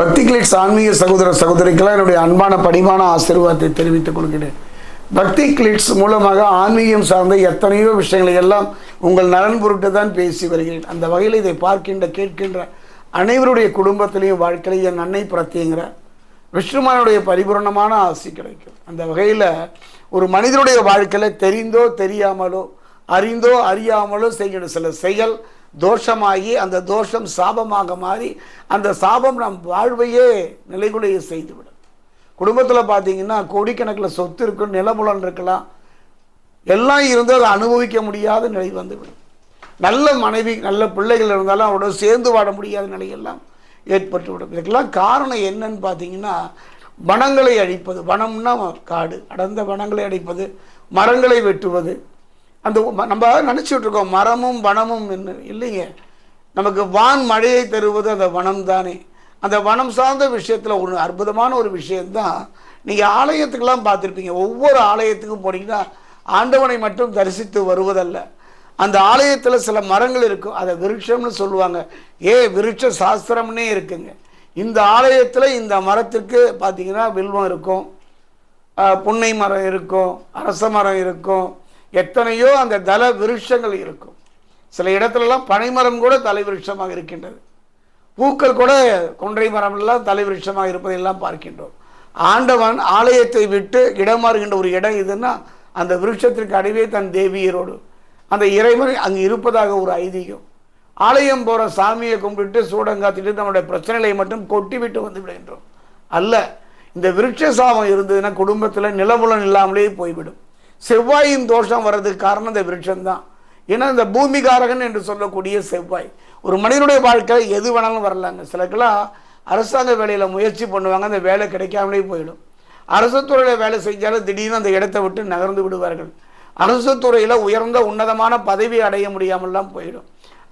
பக்தி கிளிட்ஸ் ஆன்மீக சகோதர சகோதரிக்கெல்லாம் என்னுடைய அன்பான பணிவான ஆசீர்வாதத்தை தெரிவித்துக் கொள்கிறேன். பக்தி கிளிட்ஸ் மூலமாக ஆன்மீகம் சார்ந்த எத்தனையோ விஷயங்களை எல்லாம் உங்கள் நலன் பொருட்டு தான் பேசி வருகிறேன். அந்த வகையில் இதை பார்க்கின்ற கேட்கின்ற அனைவருடைய குடும்பத்திலையும் வாழ்க்கையிலையும் என் அன்னை பிரத்திங்கிற விஷ்ணுமானுடைய பரிபூரணமான ஆசி கிடைக்கும். அந்த வகையில் ஒரு மனிதனுடைய வாழ்க்கையில் தெரிந்தோ தெரியாமலோ அறிந்தோ அறியாமலோ செய்கிற சில செயல் தோஷமாகி அந்த தோஷம் சாபமாக மாறி அந்த சாபம் நம் வாழ்வையே நிலைகுலைய செய்துவிடும். குடும்பத்தில் பார்த்தீங்கன்னா கோடிக்கணக்கில் சொத்து இருக்கும் நிலமுலன் இருக்கலாம். எல்லாம் இருந்து அதை அனுபவிக்க முடியாத நிலை வந்துவிடும். நல்ல மனைவி நல்ல பிள்ளைகள் இருந்தாலும் அவரோட சேர்ந்து வாட முடியாத நிலையெல்லாம் ஏற்பட்டுவிடும். இதுக்கெல்லாம் காரணம் என்னன்னு பார்த்தீங்கன்னா வனங்களை அழிப்பது. வனம்னா காடு. அடர்ந்த வனங்களை அழிப்பது. மரங்களை வெட்டுவது. அந்த நம்ம நினச்சிட்டு இருக்கோம் மரமும் வனமும் என்ன இல்லைங்க. நமக்கு வான் மழையை தருவது அந்த வனம் தானே. அந்த வனம் சார்ந்த விஷயத்தில் ஒரு அற்புதமான ஒரு விஷயந்தான் நீங்கள் ஆலயத்துக்கெல்லாம் பார்த்துருப்பீங்க. ஒவ்வொரு ஆலயத்துக்கும் போனீங்கன்னா ஆண்டவனை மட்டும் தரிசித்து வருவதல்ல. அந்த ஆலயத்தில் சில மரங்கள் இருக்கும். அதை விருட்சம்னு சொல்லுவாங்க. ஏ விருட்ச சாஸ்திரம்னே இருக்குங்க. இந்த ஆலயத்தில் இந்த மரத்திற்கு பார்த்தீங்கன்னா வில்வம் இருக்கும். புன்னை மரம் இருக்கும். அரச மரம் இருக்கும். எத்தனையோ அந்த தல விருட்சங்கள் இருக்கும். சில இடத்துலலாம் பனைமரம் கூட தலை விருட்சமாக இருக்கின்றது. பூக்கள் கூட கொன்றை மரமெல்லாம் தலை விருட்சமாக இருப்பதையெல்லாம் பார்க்கின்றோம். ஆண்டவன் ஆலயத்தை விட்டு இடம் மாறுகின்ற ஒரு இடம் இதுன்னா அந்த விருட்சத்திற்கு அடிவே தன் தேவியரோடு. அந்த இறைவன் அங்கு இருப்பதாக ஒரு ஐதீகம். ஆலயம் போகிற சாமியை கும்பிட்டு சூடங்காத்திட்டு நம்முடைய பிரச்சனைகளை மட்டும் கொட்டி விட்டு வந்து விடுகின்றோம். அல்ல இந்த விருட்ச சாபம் இருந்ததுன்னா குடும்பத்தில் நிலபுலன் இல்லாமலே போய்விடும். செவ்வாயின் தோஷம் வர்றதுக்கு காரணம் இந்த விருட்சம்தான். ஏன்னா இந்த பூமிகாரகன் என்று சொல்லக்கூடிய செவ்வாய். ஒரு மனிதனுடைய வாழ்க்கையில் எது வேணாலும் வரலாங்க. சிலக்கெல்லாம் அரசாங்க வேலையில் முயற்சி பண்ணுவாங்க அந்த வேலை கிடைக்காமலே போயிடும். அரசு துறையில் வேலை செஞ்சாலும் திடீர்னு அந்த இடத்தை விட்டு நகர்ந்து விடுவார்கள். அரசு துறையில் உயர்ந்த உன்னதமான பதவி அடைய முடியாமல்லாம் போயிடும்.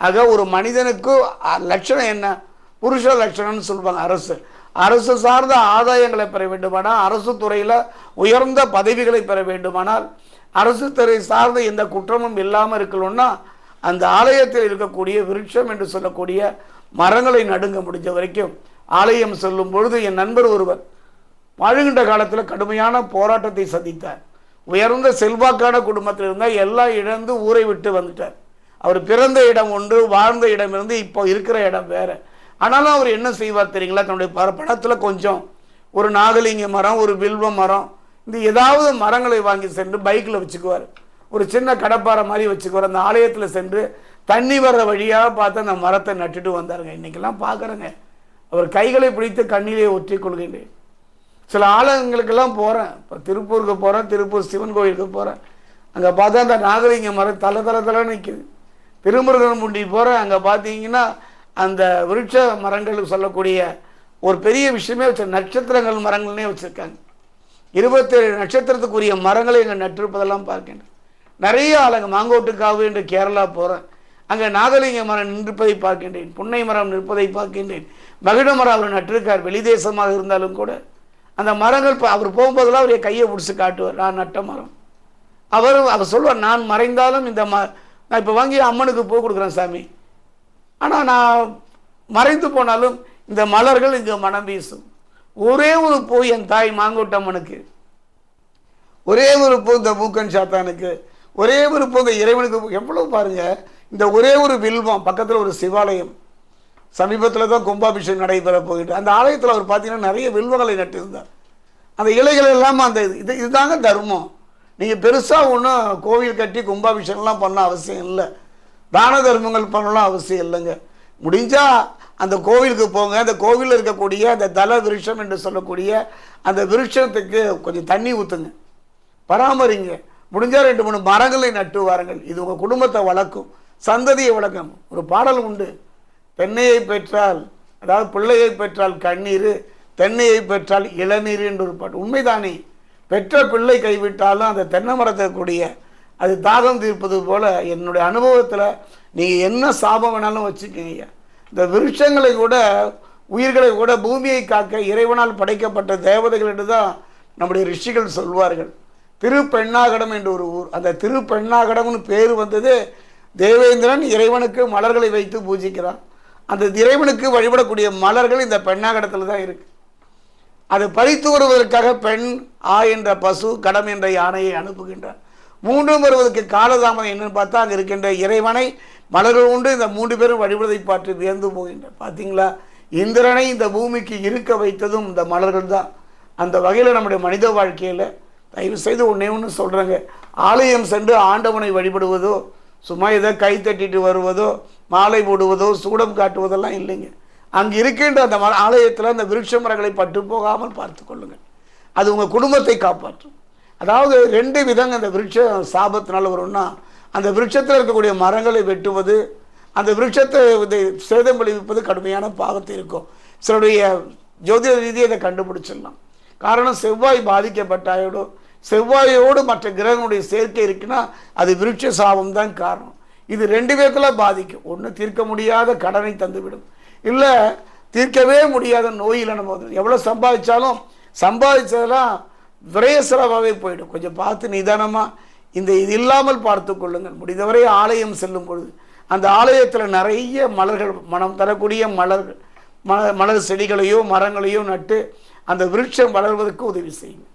ஆக ஒரு மனிதனுக்கு லட்சணம் என்ன? புருஷ லட்சணம்னு சொல்லுவாங்க அரசு. அரசு சார்ந்த ஆதாயங்களை பெற வேண்டுமானால் அரசு துறையில் உயர்ந்த பதவிகளை பெற வேண்டுமானால் அரசு துறை சார்ந்த எந்த குற்றமும் இல்லாமல் இருக்கணும்னா அந்த ஆலயத்தில் இருக்கக்கூடிய விருட்சம் என்று சொல்லக்கூடிய மரங்களை நடுங்க முடிஞ்ச வரைக்கும் ஆலயம் செல்லும் பொழுது என் நண்பர் ஒருவர் வாழுகின்ற காலத்தில் கடுமையான போராட்டத்தை சந்தித்தார். உயர்ந்த செல்வாக்கான குடும்பத்தில் இருந்தால் எல்லாம் இழந்து ஊரை விட்டு வந்துட்டார். அவர் பிறந்த இடம் ஒன்று வாழ்ந்த இடம் இருந்து இப்போ இருக்கிற இடம் வேறு. ஆனாலும் அவர் என்ன செய்வார் தெரியுங்களா? தன்னுடைய படத்தில் கொஞ்சம் ஒரு நாகலிங்க மரம் ஒரு வில்வ மரம் இந்த ஏதாவது மரங்களை வாங்கி சென்று பைக்கில் வச்சுக்குவார். ஒரு சின்ன கடப்பாறை மாதிரி வச்சுக்குவார். அந்த ஆலயத்தில் சென்று தண்ணி வர்ற வழியாக பார்த்து அந்த மரத்தை நட்டுட்டு வந்தாருங்க. இன்றைக்கெல்லாம் பார்க்குறேங்க அவர் கைகளை பிடித்து கண்ணிலே ஒற்றி கொள்கின்றேன். சில ஆலயங்களுக்கெல்லாம் போகிறேன் இப்போ திருப்பூருக்கு போகிறேன் திருப்பூர் சிவன் கோயிலுக்கு போகிறேன் அங்கே பார்த்தா அந்த நாகலிங்க மரம் தலை தலை தலை நிற்குது திருமுருகன் முண்டி போகிறேன் அங்கே பார்த்தீங்கன்னா அந்த விருட்ச மரங்கள் சொல்லக்கூடிய ஒரு பெரிய விஷயமே வச்சு நட்சத்திரங்கள் மரங்கள்னே வச்சுருக்காங்க. இருபத்தேழு நட்சத்திரத்துக்குரிய மரங்களை இங்கே நட்டிருப்பதெல்லாம் பார்க்கின்றேன் நிறைய ஆளுங்க மாங்கோட்டுக்காவு என்று கேரளா போகிறேன் அங்கே நாகலிங்க மரம் நிற்பதை பார்க்கின்றேன். புன்னை மரம் நிற்பதை பார்க்கின்றேன். மகிழ மரம் அவர் நட்டிருக்கார். வெளிதேசமாக இருந்தாலும் கூட. அந்த மரங்கள் இப்போ அவர் போகும்போதெல்லாம் அவர் கையை பிடிச்சி காட்டுவார். நான் நட்ட மரம். அவர் அவர் சொல்வார் நான் மறைந்தாலும் இந்த ம நான் இப்போ வாங்கி அம்மனுக்கு பூ கொடுக்குறேன் சாமி. ஆனால் நான் மறைந்து போனாலும் இந்த மலர்கள் இங்கே மனம் வீசும். ஒரே ஒரு பூ என் தாய் மாங்கோட்டம்மனுக்கு ஒரே ஒரு பூ இந்த மூக்கன் சாத்தானுக்கு ஒரே ஒரு பூ இந்த இறைவனுக்கு. எவ்வளோ பாருங்கள் இந்த ஒரே ஒரு வில்வம் பக்கத்தில் ஒரு சிவாலயம் சமீபத்தில் தான் கும்பாபிஷேகம் நடைபெற போயிட்டு அந்த ஆலயத்தில் அவர் பார்த்தீங்கன்னா நிறைய வில்வங்களை நட்டிருந்தார். அந்த இலைகள் எல்லாம் அந்த இது இது இதுதாங்க தர்மம். நீங்கள் பெருசாக ஒன்றும் கோவில் கட்டி கும்பாபிஷேகம்லாம் பண்ண அவசியம் இல்லை. தான தர்மங்கள் பண்ணலாம் அவசியம் இல்லைங்க. முடிஞ்சால் அந்த கோவிலுக்கு போங்க. அந்த கோவிலில் இருக்கக்கூடிய அந்த தல விருஷம் என்று சொல்லக்கூடிய அந்த விருஷத்துக்கு கொஞ்சம் தண்ணி ஊற்றுங்க பராமரிங்க. முடிஞ்சால் ரெண்டு மூணு மரங்களை நட்டு வாருங்கள். இது உங்கள் குடும்பத்தை வளர்க்கும். சந்ததியை வளர்க்கும். ஒரு பாடல் உண்டு. தென்னையை பெற்றால் அதாவது பிள்ளையை பெற்றால் கண்ணீர் தென்னையை பெற்றால் இளநீர் என்று ஒரு பாட்டு. உண்மைதானே. பெற்ற பிள்ளை கைவிட்டாலும் அந்த தென்னை மரத்தை கூடிய அது தாகம் தீர்ப்பது போல் என்னுடைய அனுபவத்தில் நீங்கள் என்ன சாபம் வேணாலும் வச்சுக்கோங்க இந்த விருட்சங்களை கூட உயிர்களை கூட பூமியை காக்க இறைவனால் படைக்கப்பட்ட தேவதைகள் என்று தான் நம்முடைய ரிஷிகள் சொல்வார்கள். திருப்பெண்ணாகடம் என்ற ஒரு ஊர். அந்த திருப்பெண்ணாகடம்னு பேர் வந்தது தேவேந்திரன் இறைவனுக்கு மலர்களை வைத்து பூஜிக்கிறான். அந்த இறைவனுக்கு வழிபடக்கூடிய மலர்கள் இந்த பெண்ணாகடத்தில் தான் இருக்குது அதை பறித்து வருவதற்காக பெண் ஆ என்ற பசு கடம் என்ற யானையை அனுப்புகின்றார். மூன்றும் வருவதற்கு காலதாமதம் என்னன்னு பார்த்தா அங்கே இருக்கின்ற இறைவனை மலர்கள் உண்டு. இந்த மூன்று பேரும் வழிபடுதை பார்த்து வியந்து போகின்ற பார்த்தீங்களா இந்திரனை இந்த பூமிக்கு இருக்க வைத்ததும் இந்த மலர்கள் தான். அந்த வகையில் நம்முடைய மனித வாழ்க்கையில் தயவு செய்து ஒன்றே ஒன்று சொல்கிறேங்க ஆலயம் சென்று ஆண்டவனை வழிபடுவதோ சும்மா ஏதோ கை தட்டிட்டு வருவதோ மாலை போடுவதோ சூடம் காட்டுவதெல்லாம் இல்லைங்க. அங்கே இருக்கின்ற அந்த ஆலயத்தில் அந்த விருட்ச மரங்களை பட்டு போகாமல் பார்த்து கொள்ளுங்கள். அது உங்கள் குடும்பத்தை காப்பாற்றும். அதாவது ரெண்டு விதங்க அந்த விருட்ச சாபத்தினால் வரும்னா அந்த விருட்சத்தில் இருக்கக்கூடிய மரங்களை வெட்டுவது அந்த விருட்சத்தை சேதம் விளைவிப்பது கடுமையான பாகத்தை இருக்கும். சிலருடைய ஜோதிட ரீதியை இதை கண்டுபிடிச்சிடலாம். காரணம் செவ்வாய் பாதிக்கப்பட்டாயோடு செவ்வாயோடு மற்ற கிரகங்களுடைய சேர்க்கை இருக்குன்னா அது விருட்ச சாபம் தான் காரணம். இது ரெண்டு பேருக்குள்ள பாதிக்கும். ஒன்று தீர்க்க முடியாத கடனை தந்துவிடும். இல்லை தீர்க்கவே முடியாத நோயில் நம்ம வந்து எவ்வளோ சம்பாதிச்சாலும் சம்பாதிச்சதெல்லாம் விரய போயிடும். கொஞ்சம் பார்த்து நிதானமாக இந்த இது இல்லாமல் பார்த்து கொள்ளுங்கள். முடிந்தவரை ஆலயம் செல்லும் பொழுது அந்த ஆலயத்தில் நிறைய மலர்கள் மனம் தரக்கூடிய மலர்கள் மலர் செடிகளையோ மரங்களையோ நட்டு அந்த விருட்சம் வளர்வதற்கு உதவி செய்யும்